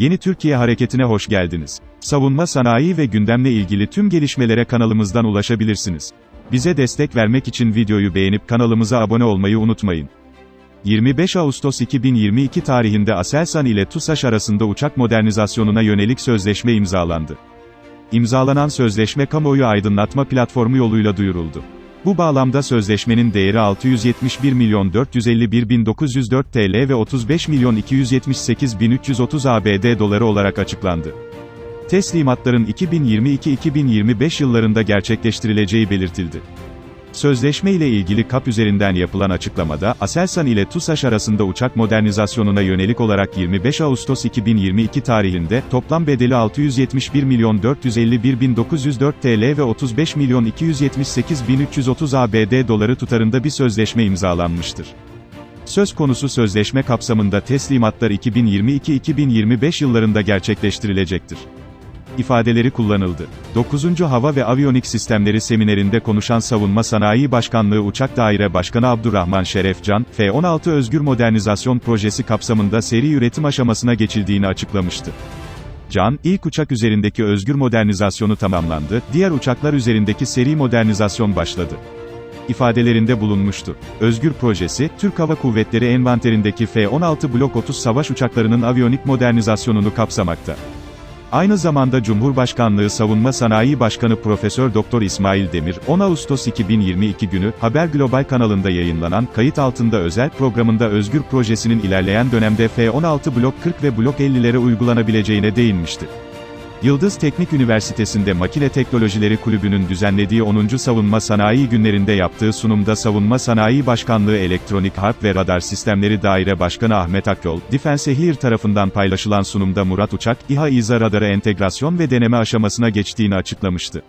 Yeni Türkiye Hareketi'ne hoş geldiniz. Savunma sanayi ve gündemle ilgili tüm gelişmelere kanalımızdan ulaşabilirsiniz. Bize destek vermek için videoyu beğenip kanalımıza abone olmayı unutmayın. 25 Ağustos 2022 tarihinde Aselsan ile TUSAŞ arasında uçak modernizasyonuna yönelik sözleşme imzalandı. İmzalanan sözleşme kamuoyu aydınlatma platformu yoluyla duyuruldu. Bu bağlamda sözleşmenin değeri 671 milyon 451 bin 904 TL ve 35 milyon 278 bin 330 ABD doları olarak açıklandı. Teslimatların 2022-2025 yıllarında gerçekleştirileceği belirtildi. Sözleşme ile ilgili KAP üzerinden yapılan açıklamada, Aselsan ile TUSAŞ arasında uçak modernizasyonuna yönelik olarak 25 Ağustos 2022 tarihinde, toplam bedeli 671 milyon 451 bin 904 TL ve 35 milyon 278 bin 330 ABD doları tutarında bir sözleşme imzalanmıştır. Söz konusu sözleşme kapsamında teslimatlar 2022-2025 yıllarında gerçekleştirilecektir ifadeleri kullanıldı. 9. Hava ve Aviyonik Sistemleri Seminerinde konuşan Savunma Sanayi Başkanlığı Uçak Daire Başkanı Abdurrahman Şerefcan, F-16 Özgür Modernizasyon Projesi kapsamında seri üretim aşamasına geçildiğini açıklamıştı. Can, ilk uçak üzerindeki özgür modernizasyonu tamamlandı, diğer uçaklar üzerindeki seri modernizasyon başladı ifadelerinde bulunmuştu. Özgür projesi, Türk Hava Kuvvetleri envanterindeki F-16 Blok 30 savaş uçaklarının aviyonik modernizasyonunu kapsamakta. Aynı zamanda Cumhurbaşkanlığı Savunma Sanayi Başkanı Profesör Doktor İsmail Demir, 10 Ağustos 2022 günü Haber Global kanalında yayınlanan Kayıt Altında Özel programında Özgür Projesi'nin ilerleyen dönemde F-16 Blok 40 ve Blok 50'lere uygulanabileceğine değinmişti. Yıldız Teknik Üniversitesi'nde Makine Teknolojileri Kulübü'nün düzenlediği 10. Savunma Sanayi Günlerinde yaptığı sunumda Savunma Sanayi Başkanlığı Elektronik Harp ve Radar Sistemleri Daire Başkanı Ahmet Akyol, Defense Here tarafından paylaşılan sunumda Murat Uçak, İHA İZA radarı entegrasyon ve deneme aşamasına geçtiğini açıklamıştı.